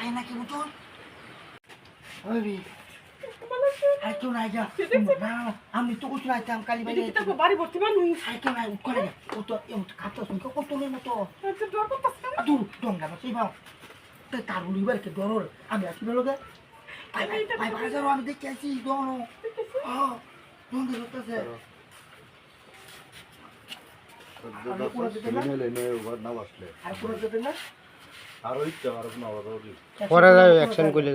আয় নাকি বুঝুন ওই আর কেউ নাই যা। না আমি তো কিছু নাই আমি কালী বাইরে তো বাড়ি ভর্তি মানুষ। আর কেউ নাই করে না। ও তো এমন খাতা শুনকে কত নেই মতো। আচ্ছা, ডর করতেছে? দূর ডঙ্গা না সেই ভাও তাই তার উড়ি বাড়ি কে ডর আমি আসি ভাই ভাই যাব আমি করতেছে আর কোনো যেতে না? আরও আরও আবার পরে যাবে অ্যাকশন করলে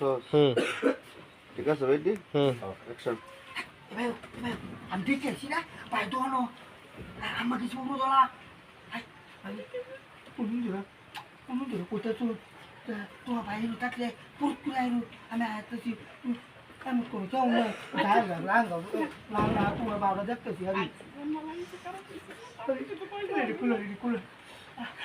তো হুম ঠিক আছে রেডি হুম অ্যাকশন আমি দেখতে আসি না ভাই দোনো আমার কিছু বলব তোলা কোন দিন কোন দিন কোথায় তো তোমার ভাই থাকলে পুরো তুলে আইলো আমি আসতেছি আমি কোনো চাও না গায়ে গায়ে গাও লাং তোমার বাবা দেখতেছি আমি রিডিকুলো রিডিকুলো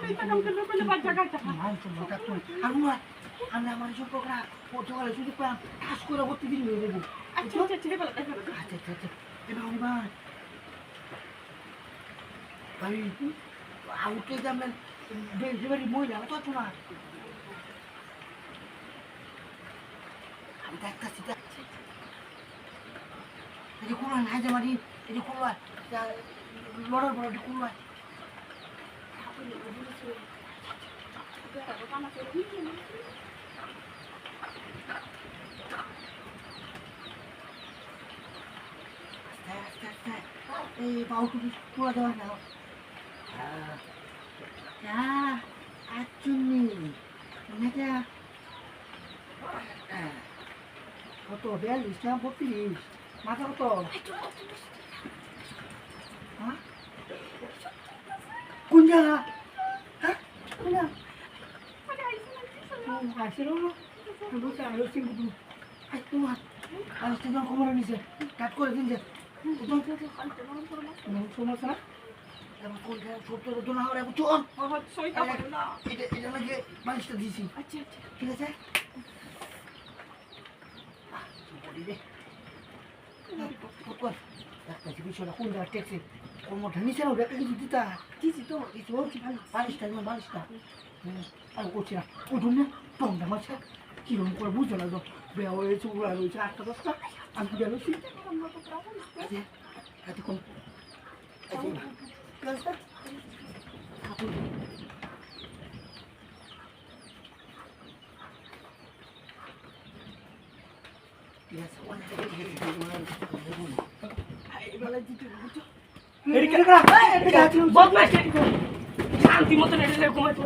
কই টাকা গেল কইলে বাচ্চা গাইতা মান সম্মান থাকতো আমি না আমি আমার সম্পর্করা পর্তুগালে শুধু পেলাম করে ভর্তি দিন হয়ে আচ্ছা আচ্ছা আচ্ছা এবার আমি ভাই ভাই আউটে যাবেন ডেলিভারি মহিলা তো না আমি দেখতেছি দেখছি এই যে কুড়ান হাইজে মারি, এই যে কুড়ান লড়ার বড় কুড়ান আস্তে আস্তে আস্তে এই বাউটুকু কুড়া দেওয়া না যা আচুনি নাকি কত বিয়াল্লিশ না বত্রিশ মাথা কত হ্যাঁ? কোন জায়গা হ্যাঁ কোন জায়গা আসিল না। বুঝতে আমি সিঙ্গুটু আই তোমার আজ তোমার খবর নিছে কাট করে দিন যে সমস্যা না এবার কোন জায়গায় ছোট ছোট না হলে চল সইতা পারে না এটা এটা লাগে মালিশটা দিছি আচ্ছা আচ্ছা। ঠিক আছে আহ, বলি রে exhibition hakuna taxi omotanisera udakalizidita tisi to isiwauti palista ima palista que eh, utumya tonda macha kilo mkula buzo nazo bea wetu ula lucha hata basta amkuja lusi hati kom kasta. Hakuna Yes, I want to get it. শান্তি মতন এটা ঘুমাইতে